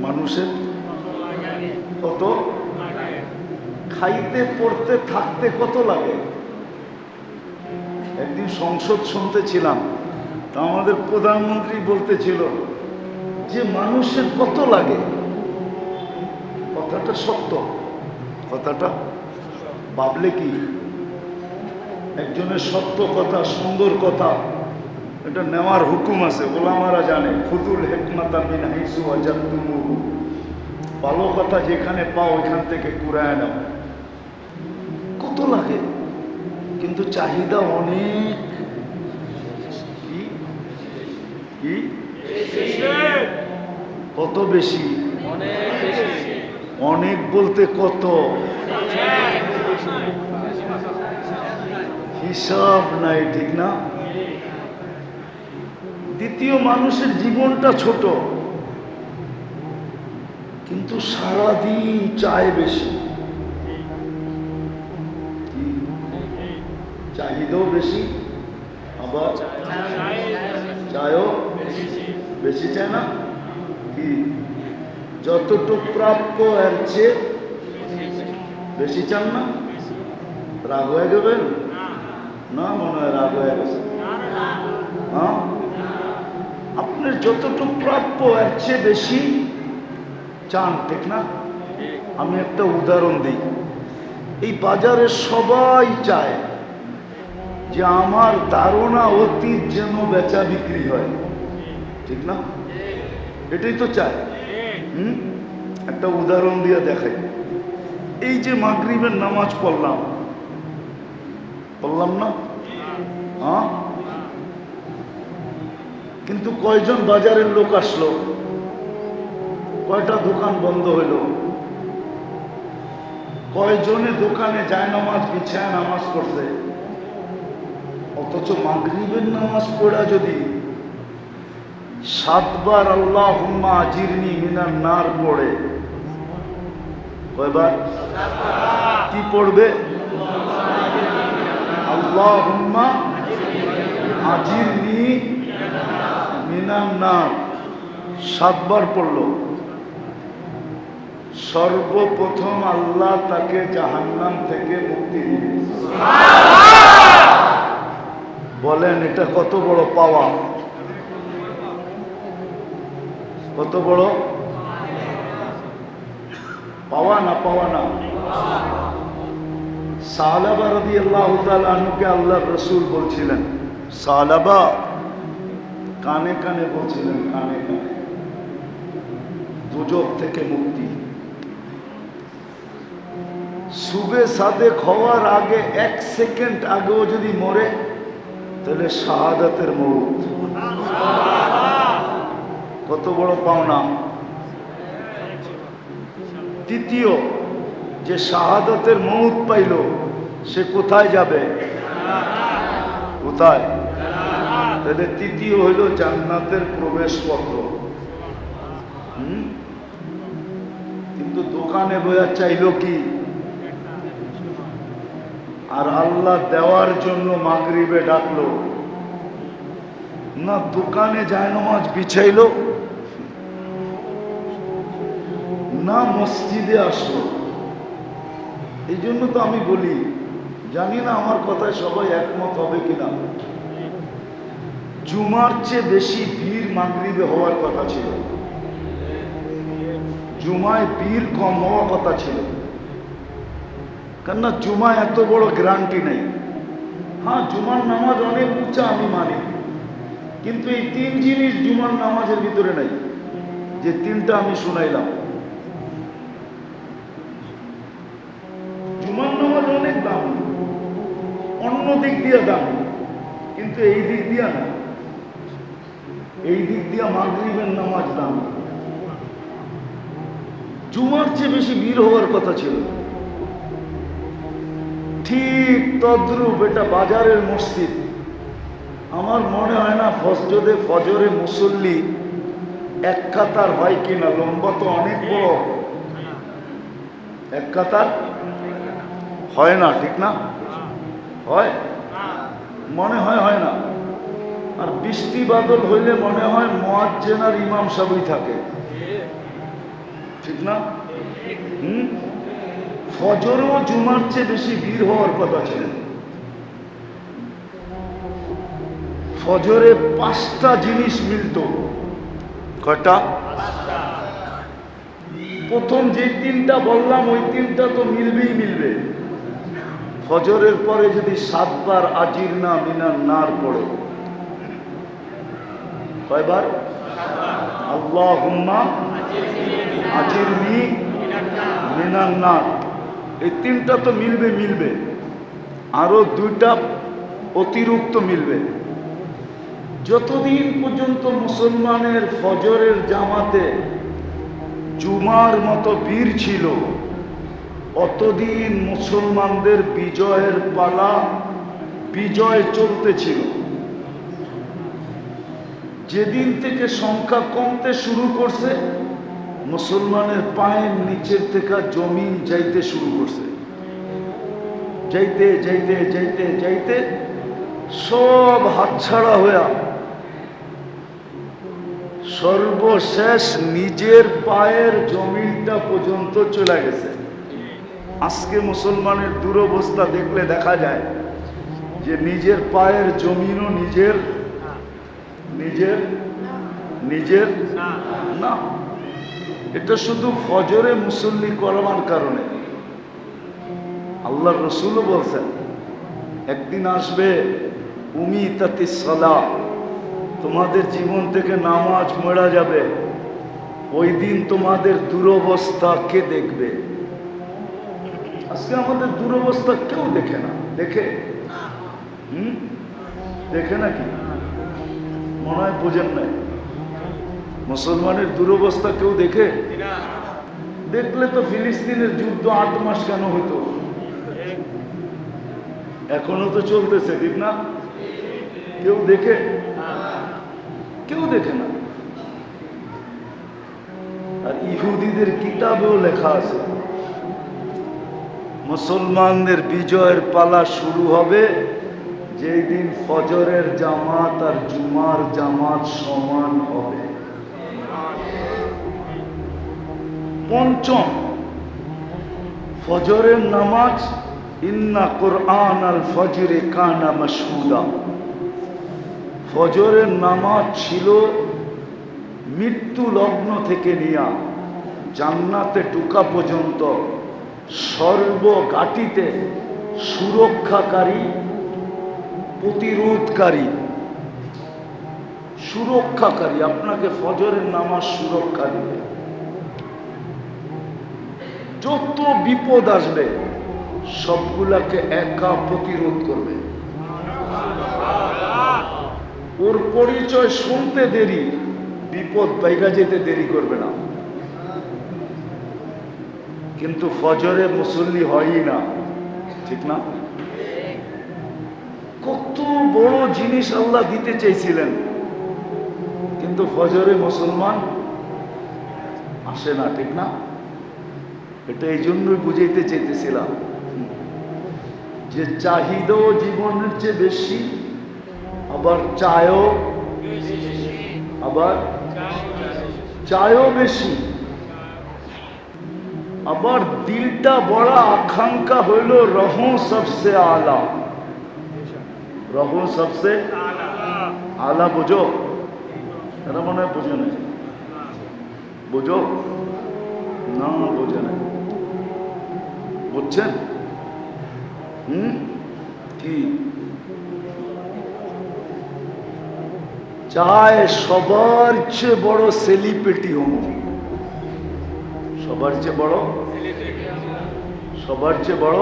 মানুষের কত? খাইতে, পড়তে, থাকতে কত লাগে? একদিন সংসদ শুনতেছিলাম, তা আমাদের প্রধানমন্ত্রী বলতেছিল যে মানুষের কত লাগে? কথাটা সত্য। কথাটা ভাবলে কি? একজনের সত্য কথা, সুন্দর কথা এটা নেওয়ার হুকুম আছে, ওলামারা জানে ফুতুল হেকমাতা হাইসু আজাতুমুহু ভালো কথা যেখানে পাও ওইখান থেকে কুড়ায় নাও। কত লাগে? কিন্তু চাহিদা অনেক। কি? কত বেশি? অনেক বলতে কত? হিসাব নাই, ঠিক না? দ্বিতীয় মানুষের জীবনটা ছোট। কিন্তু সারাদিন চায় বেশি। চাহিদাও বেশি, আবার চায়ও বেশি চায় না। কি? যতটুক প্রাপ্য এর চেয়ে বেশি চান না? রাগ হয়ে যাবেন? না, মনে হয় রাগ হয়ে গেছে। হ্যাঁ? আপনার যতটুকু প্রাপ্য, এর চেয়ে বেশি চান, ঠিক না? আমি একটা উদাহরণ দিই। এই বাজারে সবাই চায় যে আমার ধারণা অতীত যেন বেচা বিক্রি হয়। ঠিক না? এটাই তো চায়। হুম? একটা উদাহরণ দিয়ে দেখাই। এই যে মাগরিবের নামাজ পড়লাম পড়লাম না? হ্যাঁ? কিন্তু কয়জন বাজারের লোক আসলো? কয়টা দোকান বন্ধ হইল? কয়জনে দোকানে যায় নামাজ, বিছায় নামাজ পড়ছে? অথচ মাগরিবের নামাজ পড়া যদি সাতবার আল্লাহ হুম্মা আজিরনি মিনার নার পড়ে, কয়বার? কি পড়বে? আল্লাহ হুম্মা আজিরনি মিনার নার সাতবার পড়ল। সর্বপ্রথম আল্লাহ তাকে জাহান্নাম থেকে মুক্তি বলেন, এটা কত বড় পাওয়া? কত বড়? পাওয়া না পাওয়া না? সালাবা রদি আল্লাহ আল্লাহ রসুল বলছিলেন সালাবা কানে কানে বলছিলেন, কানে কানে। দুজক থেকে মুক্তি। সুবে সাদে হওয়ার আগে এক সেকেন্ড আগেও যদি মরে, তাহলে শাহাদাতের মৌত কত বড় পাওনা। তৃতীয়, যে শাহাদাতের মৌত পাইল, সে কোথায় যাবে? কোথায়? তাহলে তৃতীয় হইল জান্নাতের প্রবেশপত্র? কিন্তু দোকানে বোঝা চাইল কি? আর আল্লাহ দেওয়ার জন্য মাগরিবে ডাকলো। না, দোকানে যায় নামাজ বিছাইলো। না, মসজিদে আসলো। এই জন্য তো আমি বলি, জানি না আমার কথায় সবাই একমত হবে কিনা। জুমার চেয়ে বেশি ভিড় মাগরিবে হওয়ার কথা ছিল। জুমায় ভিড় কম হওয়ার কথা ছিল। কেননা জুমা এত বড় গ্যারান্টি নেই। হ্যাঁ জুমার নামাজ অনেক উঁচা আমি মানি। কিন্তু এই তিন জিনিস জুমার নামাজের ভিতরে নাই। যে তিনটা আমি শুনাইলাম। জুমার নামাজ অনেক দাম। অন্য দিক দিয়ে দাম। কিন্তু এই দিক দিয়ে না। এই দিক দিয়ে মাগরিবের নামাজ দাম। জুমার চেয়ে বেশি ভিড় হওয়ার কথা ছিল। ঠিক তদ্রুপ এটা বাজারের মসজিদ। আমার মনে হয় না ফজরে ফজরে মুসল্লি এক কাতার হয় কিনা, লম্বা তো অনেক বড়। এক কাতার? হয় না, ঠিক না? হয়? মনে হয় হয় না। আর বৃষ্টি বাদল হইলে মনে হয় মোয়াজ্জেন আর ইমাম সবই থাকে। ঠিক না? হুম? ফজরও জুমার চেয়ে বেশি ভিড় হওয়ার কথা ছিল। ফজরে পাঁচটা জিনিস মিলত। কটা প্রথম যে তিনটা বললাম, ওই তিনটা তো মিলবেই মিলবে। ফজরের পরে যদি সাতবার আজির না মিনার নার পড়ে কয়বার? আল্লাহ হুম্মা আজিরনি এই তিনটা তো মিলবে মিলবে। আরও দুইটা অতিরিক্ত মিলবে। যতদিন পর্যন্ত মুসলমানের ফজরের জামাতে জুমার মতো বীর ছিল, অতদিন মুসলমানদের বিজয়ের পালা বিজয় চলতেছিল যেদিন থেকে সংখ্যা কমতে শুরু করছে, মুসলমানের পায়ের নিচের থেকে জমিন যাইতে শুরু করছে। যাইতে যাইতে যাইতে যাইতে সব হাতছাড়া হইয়া সর্বশেষ নিজের পায়ের জমিনটা পর্যন্ত চলে গেছে। আজকে মুসলমানের দুরবস্থা দেখলে দেখা যায় যে নিজের পায়ের জমিনও নিজের নিজের নিজের? না। এটা শুধু ফজরে মুসল্লি করবার কারণে। আল্লাহ রসুলও বলছেন একদিন আসবে উমি তাতি সলা তোমাদের জীবন থেকে নামাজ মরা যাবে। ওই দিন তোমাদের দুরবস্থা কে দেখবে? আজকে আমাদের দুরবস্থা কেউ দেখে না। দেখে? হুম? দেখে নাকি? মনে হয় বোঝেন নাই। মুসলমানের দুরবস্থা কেউ দেখে? দেখলে তো ফিলিস্তিনের যুদ্ধ আট মাস কেন হতো? এখনও তো চলতেছে, ঠিক না? কেউ দেখে? কেউ দেখে না। আর ইহুদিদের কিতাবেও লেখা আছে। মুসলমানদের বিজয়ের পালা শুরু হবে যেই দিন ফজরের জামাত আর জুমার জামাত সমান হবে। পঞ্চম, ফজরের নামাজ, ইন্না কোরআন আল ফজরে কানা মশহুদা। ফজরের নামাজ ছিল মৃত্যু লগ্ন থেকে নিয়া, জান্নাতে টুকা পর্যন্ত সর্বঘাটিতে সুরক্ষাকারী প্রতিরোধকারী, সুরক্ষাকারী, আপনাকে ফজরের নামাজ সুরক্ষা দিবে। যত বিপদ আসবে, সবগুলাকে একা প্রতিরোধ করবে। ওর পরিচয় শুনতে দেরি, বিপদ বাইরা যেতে দেরি করবে না। কিন্তু ফজরে মুসল্লি হয়ই না, ঠিক না? বড় জিনিস আল্লাহ দিতে চেয়েছিলেন কিন্তু ফজরে মুসলমান আসে না, ঠিক না? এটা এই জন্যই বুঝাইতে চাইতেছিলাম। যে চাহিদাও জীবনের চেয়ে বেশি, আবার চায়ও আবার চায়ও বেশি। আবার দিলটা বড় আকাঙ্ক্ষা হইল রহ সবসে আলা। রহ সবসে আলা বুঝো। এটা মনে হয় বুঝো না বুঝো? না, বোঝে না বুঝছেন? হুম? কি? চায় সবার চেয়ে বড় সেলিব্রিটি হম সবার চেয়ে বড়? সবার চেয়ে বড়?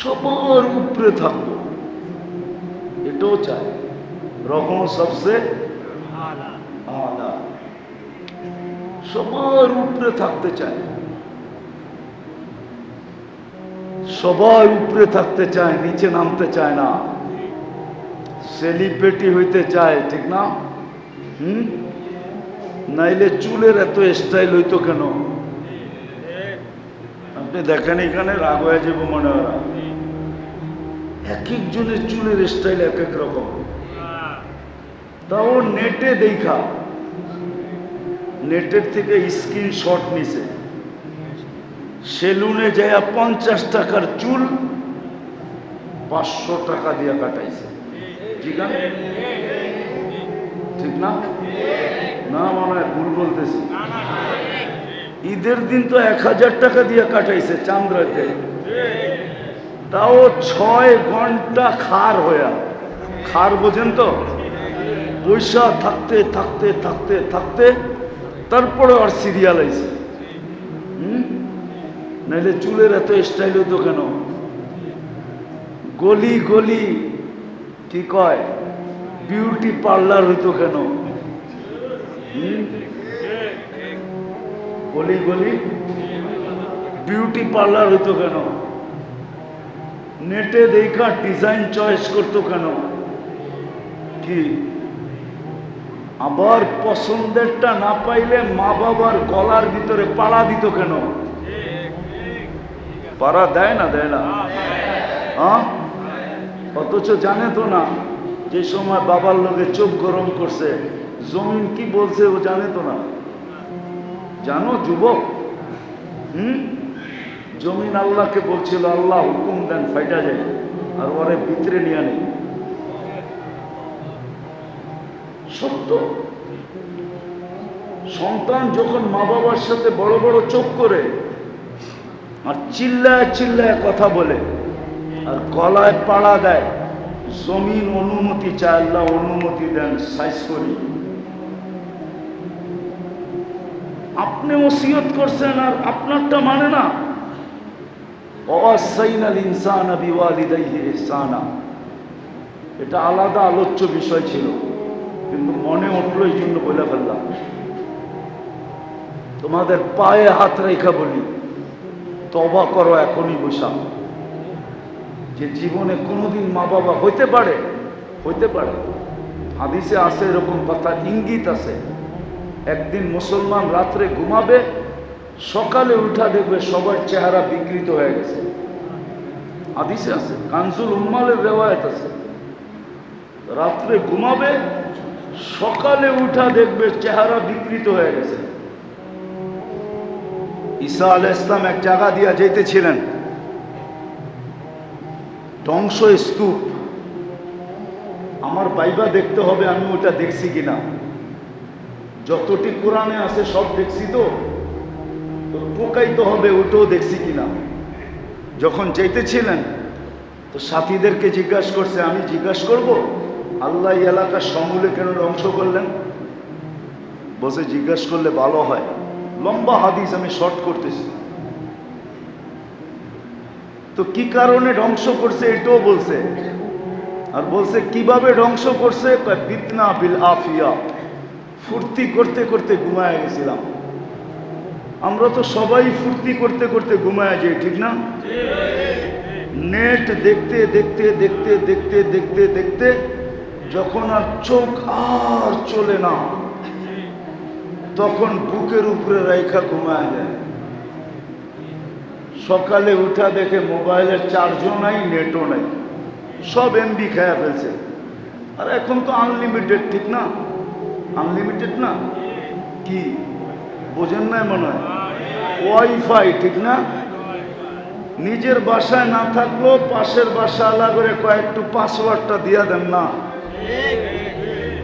সবার উপরে থাকব এটাও চায় রকম আলা সবার উপরে থাকতে চায় সবার উপরে থাকতে চায় নিচে নামতে চায় না সেলিব্রিটি হইতে চায় ঠিক না হুম নাইলে চুলের এত স্টাইল হইতো কেন আপনি দেখেন এখানে রাগ হয়ে যাব মনে হয়। এক একজনের চুলের স্টাইল এক এক রকম। তাও নেটে দেখা। নেটের থেকে স্ক্রিন স্ক্রিনশট নিছে। সেলুনে যায় পঞ্চাশ টাকার চুল পাঁচশো টাকা দিয়ে কাটাইছে। ঠিক না? ঠিক না? না মনে হয় ভুল বলতেছি। ঈদের দিন তো এক হাজার টাকা দিয়ে কাটাইছে চান্দ্রাতে তাও ছয় ঘণ্টা খার হইয়া। খার বোঝেন তো? পয়সা থাকতে থাকতে থাকতে থাকতে তারপরে আর সিরিয়াল আইছে। নাইলে চুলের এত স্টাইল হতো কেন? গলি গলি, কি কয়? বিউটি পার্লার হইতো কেন? গলি গলি বিউটি পার্লার হইতো কেন? নেটে দেখা ডিজাইন চয়েস করতো কেন? কি? আবার পছন্দেরটা না পাইলে মা বাবার গলার ভিতরে পাড়া দিত কেন? পাড়া দেয় না দেয় না। হ্যাঁ অথচ জানে তো না, যে সময় বাবার লোকে চোখ গরম করছে, জমিন কি বলছে ও জানে তো না। জানো, যুবক? হুম? জমিন আল্লাহকে বলছিল, আল্লাহ হুকুম দেন, ফাইটা যায়। আর ওরে ভিতরে নিয়ে নেই। সত্য? সন্তান যখন মা বাবার সাথে বড় বড় চোখ করে আর চিল্লায় চিল্লায় কথা বলে আর গলায় পাড়া দেয়, জমিন অনুমতি চায়, আল্লাহ অনুমতি দেন, সাইজ আপনি ওসিয়ত করছেন আর আপনারটা মানে না। এটা আলাদা আলোচ্য বিষয় ছিল, কিন্তু মনে উঠল এই জন্য বলে ফেললাম। তোমাদের পায়ে হাত রেখা বলি তবা করো এখনই বসা। যে জীবনে কোনোদিন মা বাবা হইতে পারে হইতে পারে। হাদিসে আছে এরকম কথা, ইঙ্গিত আছে। একদিন মুসলমান রাত্রে ঘুমাবে সকালে উঠা দেখবে সবার চেহারা বিকৃত হয়ে গেছে। হাদিসে আছে, কানজুল উম্মালের রেওয়ায়ত আছে। রাত্রে ঘুমাবে, সকালে উঠা দেখবে চেহারা বিকৃত হয়ে গেছে। ঈসা আল ইসলাম এক জায়গা দিয়া যেতেছিলেন। ধ্বংস স্তূপ আমার বাইবা দেখতে হবে, আমি ওটা দেখছি কিনা। যতটি কোরআনে আছে সব দেখছি তো? তো হবে ওটাও দেখছি কিনা। যখন যেতেছিলেন তো সাথীদেরকে জিজ্ঞাসা করছে, আমি জিজ্ঞাসা করব? আল্লাহ এলাকার সমূলে কেন ধ্বংস করলেন? বসে জিজ্ঞাসা করলে ভালো হয়। লম্বা হাদিস আমি শর্ট করতেছি। তো কি কারণে ধ্বংস করছে এটাও বলছে। আর বলছে, কীভাবে ধ্বংস করছে? বিতনা বিল আফিয়া। ফুর্তি করতে করতে ঘুমায় গেছিলাম। আমরা তো সবাই ফুর্তি করতে করতে ঘুমায় যাই, ঠিক না? নেট দেখতে দেখতে দেখতে দেখতে দেখতে দেখতে যখন আর চোখ আর চলে না, তখন বুকের উপরে রেখা ঘুমায় যায়। সকালে উঠা দেখে মোবাইলের চার্জও নাই, নেটও নাই, সব এমবি খেয়া ফেলছে। আর এখন তো আনলিমিটেড ঠিক না? আনলিমিটেড না? কি? বোঝেন নাই মনে হয়? ওয়াইফাই, ঠিক না? নিজের বাসায় না থাকলেও পাশের বাসা আলাদা করে কয়েকটু পাসওয়ার্ডটা দিয়া দেন না।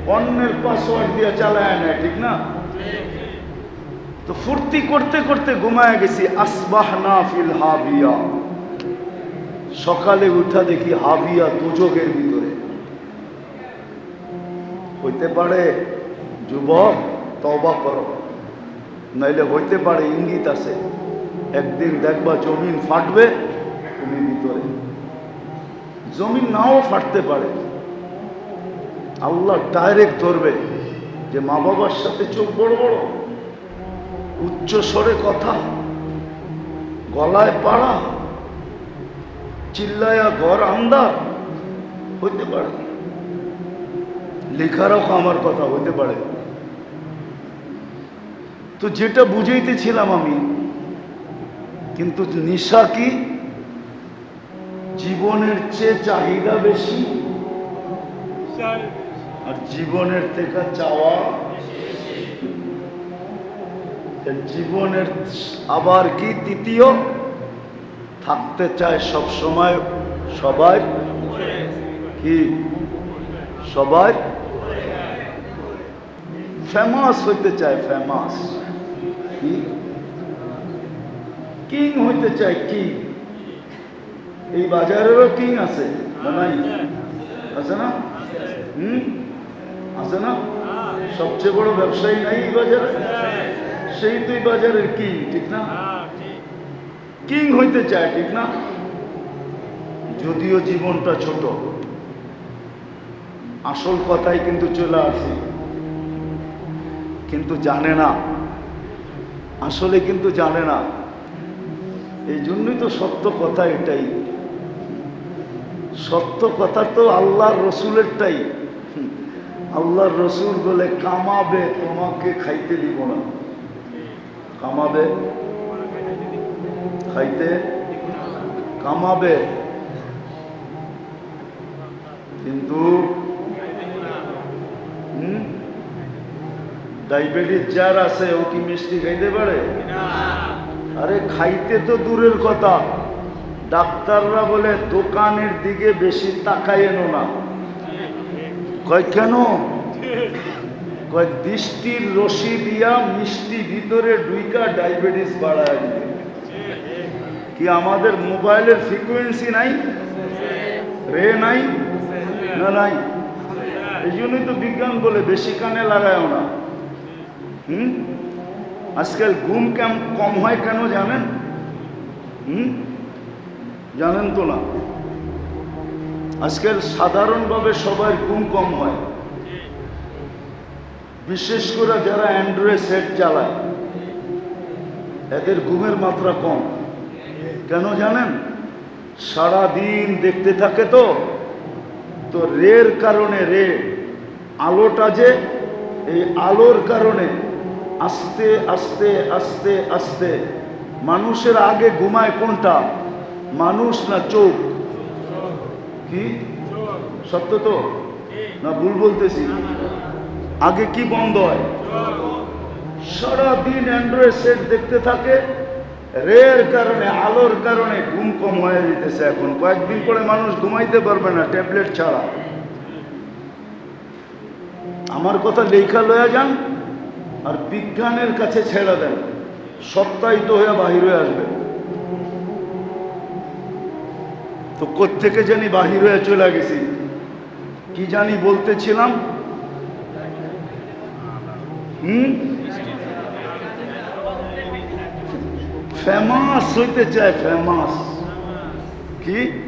অন্যের পাসওয়ার্ড দিয়ে চালায় নেয়, ঠিক না? তো ফুর্তি করতে করতে ঘুমায় গেছি আসবাহ না ফিল হাবিয়া। সকালে উঠা দেখি হাবিয়া দুজকের ভিতরে। হইতে পারে, যুবক তবা করো। নাইলে হইতে পারে ইঙ্গিত আছে। একদিন দেখবা জমিন ফাটবে, তুমি ভিতরে। জমিন নাও ফাটতে পারে। আল্লাহ ডাইরেক্ট ধরবে যে মা বাবার সাথে চোখ বড় বড়, উচ্চ স্বরে কথা, গলায় পাড়া, চিল্লায়া ঘর আন্দার হইতে পারে। লেখারও আমার কথা হইতে পারে। তো যেটা বুঝাইতেছিলাম আমি, কিন্তু নিশা কি? জীবনের চেয়ে চাহিদা বেশি আর জীবনের থেকে চাওয়া জীবনের আবার কি তৃতীয়? থাকতে চায় সব সময় সবাই? কি? সবাই? ফেমাস হইতে চায় ফেমাস। কি? কিং হইতে চায় কিং? এই বাজারেরও কিং আছে আছে না? হুম? আছে না? সবচেয়ে বড় ব্যবসায়ী নাই এই বাজারে? সেই তুই বাজারের কিং, ঠিক না? কিং হইতে চায়, ঠিক না? যদিও জীবনটা ছোট, আসল কথাই কিন্তু চলে আসি। কিন্তু জানে না আসলে কিন্তু জানে না। এই জন্যই তো সত্য কথা এটাই। সত্য কথা তো আল্লাহর রসুলেরটাই। আল্লাহর রসুল বলে, কামাবে, তোমাকে খাইতে দিব না। কামাবে? খাইতে? কামাবে? কিন্তু হুম? ডায়াবেটিস যার আছে, ও কি মিষ্টি খাইতে পারে? আরে খাইতে তো দূরের কথা। ডাক্তাররা বলে, দোকানের দিকে বেশি তাকাইয়েন না। কয়, কেন? কয়, দৃষ্টির রশি দিয়া মিষ্টি ভিতরে ডুইকা ডায়াবেটিস বাড়ায় কি আমাদের মোবাইলের ফ্রিকোয়েন্সি নাই? রে নাই? না নাই? এই জন্যই তো বিজ্ঞান বলে, বেশি কানে লাগায়ও না। হুম? আজকাল ঘুম কেম, কম হয় কেন জানেন? হুম? জানেন তো না। আজকাল সাধারণভাবে সবার ঘুম কম হয়। বিশেষ করে যারা অ্যান্ড্রয়েড সেট চালায়, এদের ঘুমের মাত্রা কম। কেন জানেন? সারা দিন দেখতে থাকে তো। তো রের কারণে, রে, আলোটা যে, এই আলোর কারণে আস্তে আস্তে আস্তে আস্তে। মানুষের আগে ঘুমায় কোনটা? মানুষ না চোখ? কি? সত্য তো? না ভুল বলতেছি? আগে কি বন্ধ হয়? সারাদিন অ্যান্ড্রয়েড সেট দেখতে থাকে রের কারণে, আলোর কারণে ঘুম কম হয়ে যেতেছে এখন। কয়েকদিন পরে মানুষ ঘুমাইতে পারবে না, ট্যাবলেট ছাড়া। আমার কথা লেখা লয়া যান। আর বিজ্ঞানের কাছে ছেড়ে দেন। সত্যায়িত হয়ে বাহির হয়ে আসবে। তো কোত্থেকে জানি বাহির হয়ে চলে গেছি? কি জানি বলতেছিলাম? হুম? ফেমাস হইতে চায়, ফেমাস। কি?